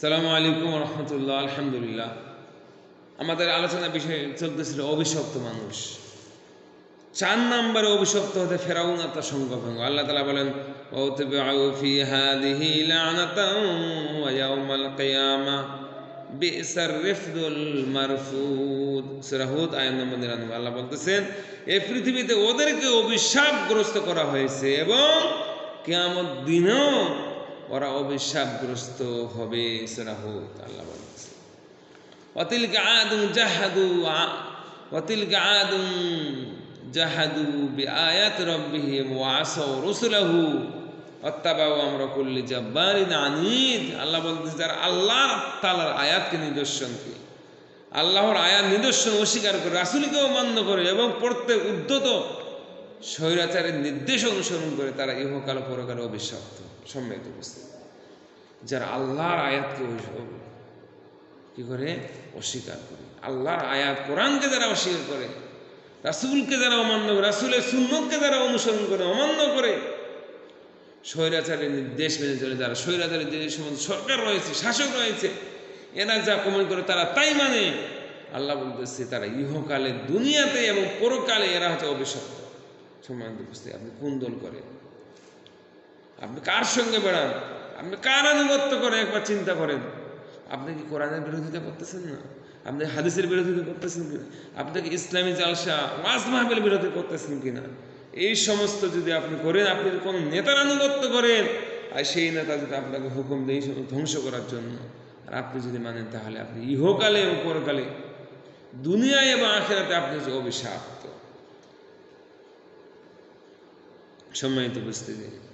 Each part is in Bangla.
সালামু আলাইকুম রহমতুল্লাহ, আলহামদুলিল্লাহ। আমাদের আলোচনা বিষয়ে চলতেছিল অভিশপ্ত মানুষ। চার নাম্বারে অভিশপ্ত হতে ফেরাউন না তার সঙ্গভঙ্গ আল্লাহ তালা বলেন আল্লাহ বলতেছেন পৃথিবীতে ওদেরকে অভিশাপগ্রস্ত করা হয়েছে এবং কেয়ামত দিনও ওরা অভিশাপগ্রস্ত হবে সেরাহুত আল্লাহ বলছে। অতিলকে আদু জাহাদু অতিলকে আদু জাহাদু আয়াত রব্বিহিম ওয়াসৌ রসুলাহু অত্যাবাউ আমরা করলি জব্বারিন আনিদ। আল্লাহ বলতেছে, যারা আল্লাহ তালার আয়াতকে নিদর্শনকে আল্লাহর আয়াত নিদর্শন অস্বীকার করে, রাসুলকেও মান্য করে এবং প্রত্যেক উদ্যত স্বৈরাচারের নির্দেশ অনুসরণ করে, তারা ইহকাল পরকালে অভিশপ্ত। সম্মিলিত উপস্থিত। যারা আল্লাহর আয়াতকে কি করে? অস্বীকার করে। আল্লাহর আয়াত কোরআনকে যারা অস্বীকার করে, রাসূলকে যারা অমান্য করে, রাসূলের সুন্নতকে যারা অনুসরণ করে, অমান্য করে, স্বৈরাচারের নির্দেশ মেনে চলে যারা, স্বৈরাচারের যে সমস্ত সরকার রয়েছে, শাসক রয়েছে, এরা যা কমেন্ট করে তারা তাই মানে। আল্লাহ বলতেছে, তারা ইহকালে দুনিয়াতে এবং পরকালে এরা হচ্ছে অভিশপ্ত সম্মানিত বুঝতে আপনি কোন দল করেন? আপনি কার সঙ্গে বেড়ান? আপনি কার আনুগত্য করেন? একবার চিন্তা করেন। আপনি কি কোরআনের বিরোধিতা করতেছেন না? আপনি হাদিসের বিরোধিতা করতেছেন কিনা? আপনি কি ইসলামী জালসা, ওয়াজ মাহবিল বিরোধী করতেছেন কিনা? এই সমস্ত যদি আপনি করেন, আপনি কোনো নেতার আনুগত্য করেন, আর সেই নেতা যদি আপনাকে হুকুম দেয় ধ্বংস করার জন্য, আর আপনি যদি মানেন, তাহলে আপনি ইহকালে এবং পরকালে, দুনিয়ায় এবং আখেরাতে আপনি হচ্ছে অভিশাপ্ত। সম্মানিত উপস্থিতি।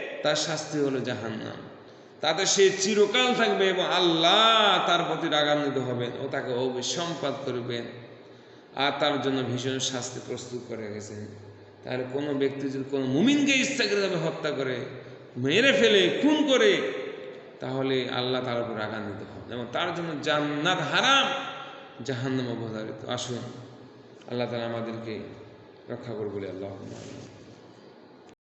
তার শাস্তি হলো জাহান্নাম। তাতে সে চিরকাল থাকবে এবং আল্লাহ তার প্রতি রাগান্বিত হবেন ও তাকে অভিসম্পাদ করবেন আর তার জন্য ভীষণ শাস্তি প্রস্তুত করে গেছেন তাহলে কোনো ব্যক্তি যদি কোনো মুমিনকে ইচ্ছাকৃতভাবে হত্যা করে, মেরে ফেলে, খুন করে, তাহলে আল্লাহ তার উপর রাগান্বিত হন এবং তার জন্য জান্নাত হারাম, জাহান্নাম অবধারিত। আসুন, আল্লাহ তালা আমাদেরকে রক্ষা করবে বলে আল্লাহ